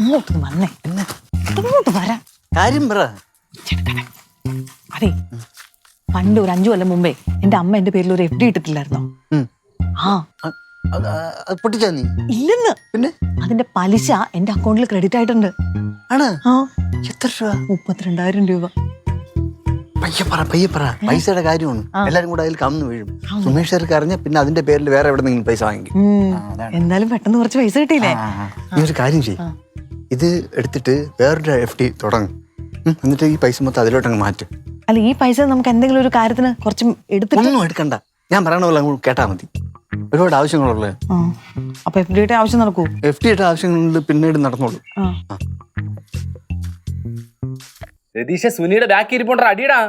ഇങ്ങോട്ട് വന്നേ. ഇങ്ങോട്ട് വരാം. കാര്യം പറ. അതെ. പണ്ട് ഒരു അഞ്ചു കൊല്ലം മുമ്പേ എന്റെ അമ്മ എന്റെ പേരിൽ ഒരു എഫ് ഡി ഇട്ടിട്ടില്ലായിരുന്നോ ആ. പൊട്ടിച്ചാ നീ? ഇല്ലെന്ന്. പിന്നെ? അതിന്റെ പലിശ എന്റെ അക്കൗണ്ടിൽ ക്രെഡിറ്റ് ആയിട്ടുണ്ട്. ആണ്? ആ. എത്ര രൂപ? മുപ്പത്തിരണ്ടായിരം രൂപ. പയ്യെ പറ പയ്യെ പറ. പൈസയുടെ കാര്യമാണ്. എല്ലാരും കൂടെ അതിൽ കന്നു വീഴും. സുമേഷർക്ക് അറിഞ്ഞ പിന്നെ അതിന്റെ പേരിൽ വേറെ എവിടെ നിങ്ങൾ പൈസ വാങ്ങിക്കും. എന്തായാലും പെട്ടെന്ന് കുറച്ച് പൈസ കിട്ടിയില്ലേ? നീ ഒരു കാര്യം ചെയ്യും. ഇത് എടുത്തിട്ട് വേറൊരു എഫ് ഡി തുടങ്ങും. എന്നിട്ട് ഈ പൈസ മൊത്തം അതിലോട്ടങ്ങ് മാറ്റും. അല്ല ഈ പൈസ നമുക്ക് എന്തെങ്കിലും ഒരു കാര്യത്തിന് കുറച്ച് എടുത്തിട്ട് ഒന്നും എടുക്കണ്ട. ഞാൻ പറയണ പോലെ അങ്ങ് കേട്ടാ മതി. ഒരുപാട് ആവശ്യങ്ങളുള്ളത്. അപ്പൊ എഫ് ഡിയുടെ ആവശ്യം നടക്കൂ? എഫ് ഡിയുടെ ആവശ്യങ്ങളിൽ പിന്നീട് നടന്നോളൂ. ആ. രതീഷ സുനിയുടെ ബാക്കി ഇരിപ്പോണ്ട? അടിയടാ.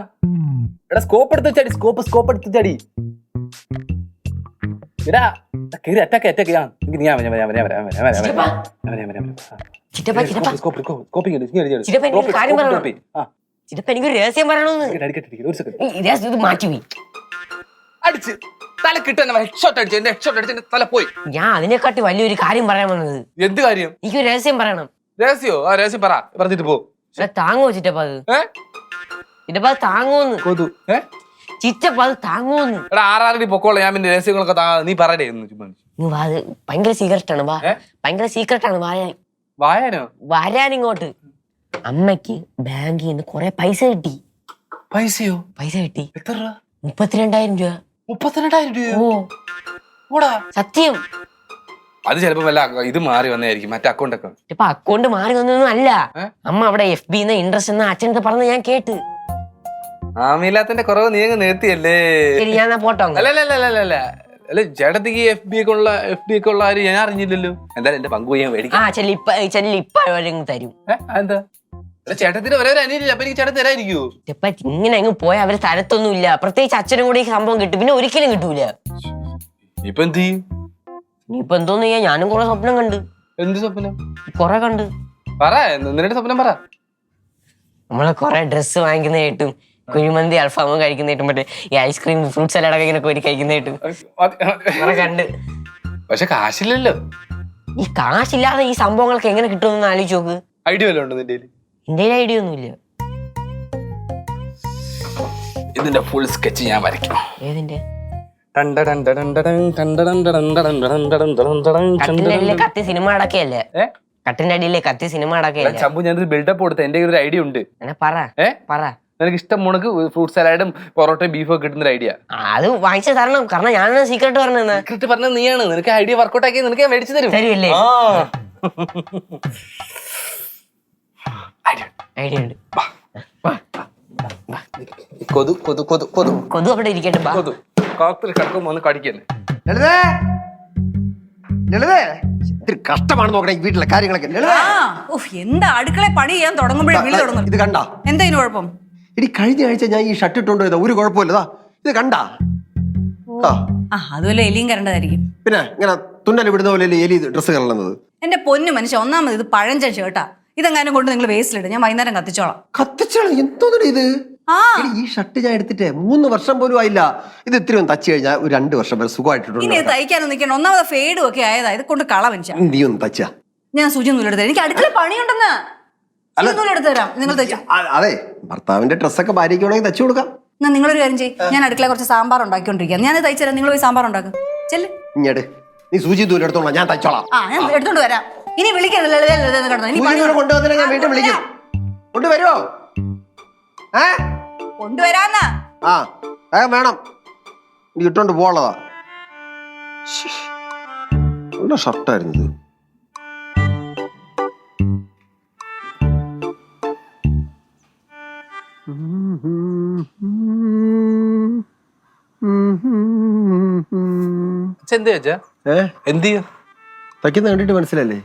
എടാ സ്കോപ്പ് എടുത്ത് ചടി സ്കോപ്പ് സ്കോപ്പ് എടുത്ത് ചടി എടാ കേറി അറ്റാക്ക് അറ്റാക്ക് ഞാൻ വരാം ഞാൻ വരാം വരാം വരാം വരാം വരാം വരാം വരാം വരാം വരാം. വരാം ചിറ്റപ്പ ചിറ്റപ്പ. സ്കോപ്പ് സ്കോപ്പിംഗ് ചിറ്റപ്പ, എനിക്കൊരു കാര്യം പറയണം. ചിറ്റപ്പ എനിക്കൊരു രഹസ്യം പറയണമെന്ന്. ഇത് മാറ്റി പോയി അടിച്ച് ഹെഡ്ഷോട്ട് അടിച്ച് എന്റെ ഹെഡ്ഷോട്ട് അടിച്ച് തല പോയി. ഞാൻ അതിനെക്കാട്ടി വലിയൊരു കാര്യം പറയാൻ വന്നത് എന്ത് കാര്യം? എനിക്കൊരു രഹസ്യം പറയണം. രഹസ്യോ? ആ രഹസ്യം പറ. പറഞ്ഞിട്ട് പോ. താങ്ങോ ചിറ്റപ്പ അത്? ചിറ്റപ്പ അത് താങ്ങോന്ന്. കൊതു. ചിറ്റപ്പ അത് താങ്ങോന്ന്. എടാ ആറാറടി പൊക്കോളെ ഞാൻ പിന്നെ രഹസ്യങ്ങളൊക്കെ നീ പറയടേ എന്ന് ചുമ്മാ ഭയങ്കര സീക്രട്ട് ആണ്? ഭയങ്കര സീക്രട്ട് ആണ് വരാൻ വായാനോ? വരാൻ ഇങ്ങോട്ട് അമ്മയ്ക്ക് ബാങ്കിൽ നിന്ന് കുറെ പൈസ കിട്ടി. പൈസയോ? പൈസ കിട്ടി. എത്ര രൂപ? മുപ്പത്തിരണ്ടായിരം രൂപ. മുപ്പത്തിരണ്ടായിരം രൂപയോ? ഓ. ഓടാ. സത്യം. അത് ചിലപ്പോ വല്ല ഇത് മാറി വന്നായിരിക്കും മറ്റേ അക്കൗണ്ട് ഒക്കെ. ഇപ്പൊ അക്കൗണ്ട് മാറി വന്നൊന്നും അല്ല. ഏ? അമ്മ അവിടെ എഫ് ബി എന്ന ഇൻട്രസ്റ്റ് എന്ന അച്ഛൻ പറഞ്ഞ ഞാൻ കേട്ട്. ആമിലാത്തിന്റെ കുറവ് നീ അങ്ങ് നിർത്തിയല്ലേ? ശരി ഞാൻ എന്നാ പോട്ടോ അങ്ങ്. അല്ല അല്ല ചേട്ടത്തി അല്ല അല്ല അല്ല ചേട്ടത്തിക്ക് എഫ് ബി ഒക്കെ ഉള്ള എഫ് ബി ഒക്കെ ഉള്ള ആര് ഞാൻ അറിഞ്ഞില്ലല്ലോ. എന്തായാലും എന്റെ പങ്കു ഞാൻ ആ മേടിക്കാം ചെല്ലി ഇപ്പ ചെല്ലി ഇപ്പ അവരങ്ങ് തരും. ഏ? അതെന്താ? അല്ല ചേട്ടത്തിന് ഒരേ ഒരു അനിയനില്ല അപ്പൊ എനിക്ക് ചേട്ടൻ തരായിരിക്കോ ഇപ്പൊ ഇങ്ങനെ അങ്ങ് പോയ അവരെ തരത്തൊന്നും ഇല്ല പ്രത്യേകിച്ച് അച്ഛനും കൂടി ഈ സംഭവം കിട്ടും. പിന്നെ ഒരിക്കലും കിട്ടൂല. ഇപ്പൊ എന്ത് ചെയ്യും? ഇനിയിപ്പൊ എന്തോന്ന് ചെയ്യാ? ഞാനും കുറെ സ്വപ്നം കണ്ട്. എന്ത് സ്വപ്നം? കുറെ കണ്ട്. പറ നിന്റെ സ്വപ്നം പറ. നമ്മളെ കുറെ ഡ്രസ്സ് വാങ്ങിക്കുന്ന കേട്ടും കുഴിമന്തി അൽഫാമും കഴിക്കുന്നതായിട്ടും മറ്റേ ഈ ഐസ്ക്രീം ഫ്രൂട്ട് സലാഡൊക്കെ ഇങ്ങനെ കോരി കഴിക്കുന്നതായിട്ടും കുറെ കണ്ട് പക്ഷെ കാശില്ലല്ലോ ഈ കാശില്ലാതെ ഈ സംഭവങ്ങളൊക്കെ എങ്ങനെ കിട്ടുമെന്ന് ആലോചിച്ച് നോക്ക് ഐഡിയ വല്ലതും ഉണ്ടോ നിന്റെ കയ്യിൽ? എന്റെ ഐഡിയ ഒന്നുമില്ല ഇതിന്റെ ഫുൾ സ്കെച്ച് ഞാൻ വരയ്ക്കാം ഏതിന്റെ കട്ടിന്റെ അടിയിലെ കത്തി സിനിമ അടക്കയല്ലേ ഏ? കട്ടിന്റെ അടിയിലെ കത്തി സിനിമ അടക്കയല്ലേ ചമ്പു ഞാനൊരു ബിൽഡപ്പ് കൊടുത്ത എന്റെ കയ്യിൽ ഒരു ഐഡിയ ഉണ്ട് എന്നെ പറ ഏ പറ നിനക്ക് ഇഷ്ടം മുണക്ക് ഫ്രൂട്ട് സലാഡും പൊറോട്ടയും ബീഫും ഒക്കെ കിട്ടുന്ന ഒരു ഐഡിയ ആ, അത് വാങ്ങിച്ചു തരണം കാരണം ഞാനാണ് സീക്രട്ട് പറഞ്ഞത് സീക്രട്ട് പറഞ്ഞത് നീയാണ്. നിനക്ക് ഐഡിയ വർക്കൗട്ട് ആക്കി നിനക്ക് ഞാൻ മേടിച്ചു തരും. തരുമല്ലേ. ഐഡിയ ഉണ്ട്. കൊതു കൊതു കൊതു കൊതു. കൊതു അവിടെ ഇരിക്കട്ടെ ബാ. കൊതു. കാത്തിൽ കിടക്കുമ്പോ ഒന്ന് കടിക്കല്ലേ. ലളിതേ? ലളിതേ? ഇത്തിരി കഷ്ടമാണ് നോക്കണേ ഈ വീട്ടിലെ കാര്യങ്ങളൊക്കെ. ലളിതേ? എന്താ അടുക്കള പണി ചെയ്യാൻ തുടങ്ങുമ്പോഴേ വിളി തുടങ്ങും ഇത് കണ്ടാ. എന്താ ഇതിന് കുഴപ്പം? ഇനി കഴിഞ്ഞ ആഴ്ച ഞാൻ ഈ ഷർട്ട് ഇട്ടുകൊണ്ട് പോയതാ. ഒരു കുഴപ്പമില്ലതാ ഇത് കണ്ടാ? ആ ആ അതുപോലെ എലിയും കരണ്ടതായിരിക്കും. പിന്നെ ഇങ്ങനെ തുന്നൽ വിടുന്ന പോലെ എലി ഡ്രസ്സ് കളയുന്നത് എന്റെ പൊന്നു മനുഷ്യ ഒന്നാമത് ഇത് പഴഞ്ച ഷർട്ടാ ഇതെങ്ങാനും കൊണ്ട് നിങ്ങൾ വേസ്റ്റിലിടും. ഞാൻ വൈകുന്നേരം കത്തിച്ചോളാം. കത്തിച്ചാണ് എന്തോന്നടി ഇത്? ആ. എടി, ഈ ഷർട്ട് ഞാൻ എടുത്തിട്ടേ മൂന്ന് വർഷം പോലും ആയില്ല. ഇത് ഇത്തിരി ഒന്ന് തച്ച് കഴിഞ്ഞാൽ ഒരു രണ്ട് വർഷം വരെ ഇനി ഇത് സുഖമായിട്ടുണ്ട് തയ്ക്കാനൊന്നും നിൽക്കണം ഒന്നാമത് ഫേഡും ഒക്കെ ആയതാ. ഇത് കൊണ്ട് കള മനുഷ്യ. നീ ഒന്ന് തച്ചാ. ഞാൻ സൂചി നൂലെടുത്ത് തരാം. എനിക്ക് അടുക്കള പണിയുണ്ടെന്ന്. അല്ല- നൂലെടുത്ത് തരാം. നിങ്ങൾ തയ്ച്ചു. അ- അതെ. ഭർത്താവിന്റെ ഡ്രസ്സൊക്കെ ഭാര്യയ്ക്ക് വേണമെങ്കിൽ തച്ചു കൊടുക്കാം. എന്നാ നിങ്ങളൊരു കാര്യം ചെയ്യും. ഞാൻ അടുക്കള കുറച്ച് സാമ്പാർ ഉണ്ടാക്കിക്കൊണ്ടിരിക്കാം ഞാൻ തയ്ച്ചു തരാം നിങ്ങൾ പോയി സാമ്പാർ ഉണ്ടാക്കും. ചെല്ല്. ഇങ്ങട്. നീ സൂചി ദൂരം എടുത്തോളാം ഞാൻ തച്ചോളാം ആ ഞാൻ എടുത്തോണ്ട് വരാം. ഇനി പണി കൊണ്ടുവന്നില്ല. ഞാൻ വീണ്ടും വിളിക്കും. കൊണ്ടുവരുമോ ഏ? കൊണ്ടുവരാന്നാ. ആ വേഗം വേണം. ഇട്ടോണ്ട് പോളതാ നല്ല ഷർട്ടായിരുന്നു ഇത്. എന്ത് വെച്ചാ ഏ? എന്ത് ചെയ്യും? തയ്ക്കുന്ന കണ്ടിട്ട് മനസ്സിലല്ലേ?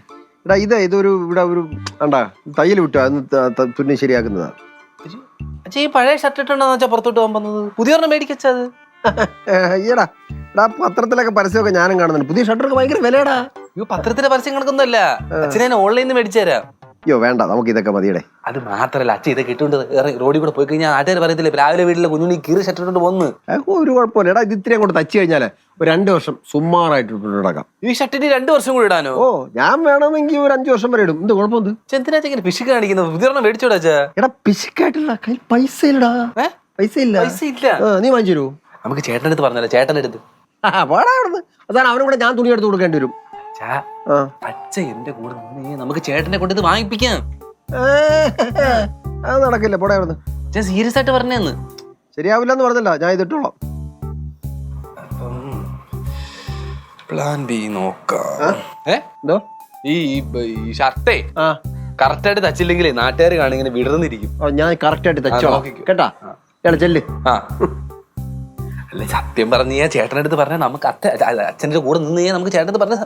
എടാ ഇതാ ഇതൊരു ഇവിടെ ഒരു കണ്ടാ തയ്യൽ വിട്ടു അന്ന് ത- ത- തുന്നി ശരിയാക്കുന്നതാ. അച്ഛാ ഈ പഴയ ഷർട്ട് ഇട്ടുണ്ടോ വെച്ചാ പുറത്തോട്ട് പോകാൻ വന്നത് പുതിയ ഒരെണ്ണം മേടിക്കച്ചത് അയ്യടാ എടാ പത്രത്തിലൊക്കെ പരസ്യമൊക്കെ ഞാനും കാണുന്നുണ്ട്. പുതിയ ഷർട്ടൊക്കെ ഭയങ്കര വിലയടാ. പത്രത്തിലെ പരസ്യം കണക്കൊന്നുമല്ല. അച്ഛനെ ഓൺലൈനിൽ നിന്ന് മേടിച്ചു തരാം. അയ്യോ വേണ്ട നമുക്ക് ഇതൊക്കെ മതിയുടെ. അത് മാത്രല്ല അച്ഛൻ ഇത് ഇട്ടുകൊണ്ട് റോഡിൽ കൂടെ പോയി കഴിഞ്ഞാൽ ആട്ടേര് പറയത്തില്ലേ രാവിലെ വീട്ടിലെ കുഞ്ഞുണ്ണി കീറി ഷർട്ട് ഇട്ടുകൊണ്ട് വന്ന്. ഒരു കുഴപ്പമില്ല. എടാ ഇത് ഇത്രയും അങ്ങോട്ട് തച്ചു കഴിഞ്ഞാലേ ഒരു രണ്ട് വർഷം സുമാറായിട്ട് ഇടാം നടക്കാം. ഈ ഷട്ടിന് രണ്ട് വർഷം കൂടി ഇടാനോ? ഓ ഞാൻ വേണമെങ്കിൽ ഒരു അഞ്ചു വർഷം വരെ ഇടും. എന്ത് കുഴപ്പമുണ്ട് എന്തിനാ ഇങ്ങനെ പിശുക്ക് കാണിക്കുന്നത്? പുതിയൊരെണ്ണം മേടിച്ചോടാ എടാ പിശുക്കായിട്ടില്ല കയ്യിൽ പൈസ ഇല്ലടാ? പൈസ ഇല്ല. പൈസ ഇല്ല. നീ വാങ്ങിച്ചു നമുക്ക് ചേട്ടന്റെ അടുത്ത് പറഞ്ഞല്ലോ ചേട്ടന്റെ അടുത്ത്. ആ പാടാ അതാണ് അവനും കൂടെ ഞാൻ തുണി എടുത്ത് കൊടുക്കേണ്ടി വരും. അച്ഛ എന്റെ കൂടെ നിന്ന് നമുക്ക് ചേട്ടനെ കൊണ്ട് ഇത് വാങ്ങിപ്പിക്കാം അത് നടക്കില്ല പോടെ അവിടുന്ന്. ഞാൻ സീരിയസ് ആയിട്ട് പറഞ്ഞേന്ന്. ശരിയാവില്ല എന്ന് പറഞ്ഞല്ല ഞാൻ ഇതിട്ടോളാം. പ്ലാൻ ബി നോക്കാം. എന്തോ? ഈ ഷർട്ടേ കറക്റ്റ് ആയിട്ട് തച്ചില്ലെങ്കിൽ നാട്ടുകാർ കാണിങ്ങനെ വിടർന്നിരിക്കും. ഞാൻ കറക്റ്റ് ആയിട്ട് തച്ചോളാം. കേട്ടാ? ചെല്ല്. ആ. അല്ല സത്യം പറഞ്ഞ ഞാൻ ചേട്ടന്റെ അടുത്ത് പറഞ്ഞാൽ നമുക്ക് അത്ത അല്ല, അച്ഛന്റെ കൂടെ നിന്ന് കഴിഞ്ഞാൽ നമുക്ക് ചേട്ടൻ പറഞ്ഞ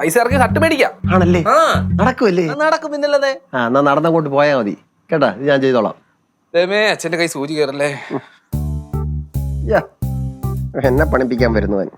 പൈസ ഇറക്കി ഷർട്ട് മേടിക്കാം. ആണല്ലേ? ആ. നടക്കുമല്ലേ നടക്കും പിന്നല്ലേ. ആ എന്നാ നടന്നങ്ങോട്ട് പോയാ മതി. കേട്ടാ ഇത് ഞാൻ ചെയ്തോളാം. രമേ അച്ഛന്റെ കൈ സൂചി കയറല്ലേ. എന്നെ പണിപ്പിക്കാൻ വരുന്നവൻ.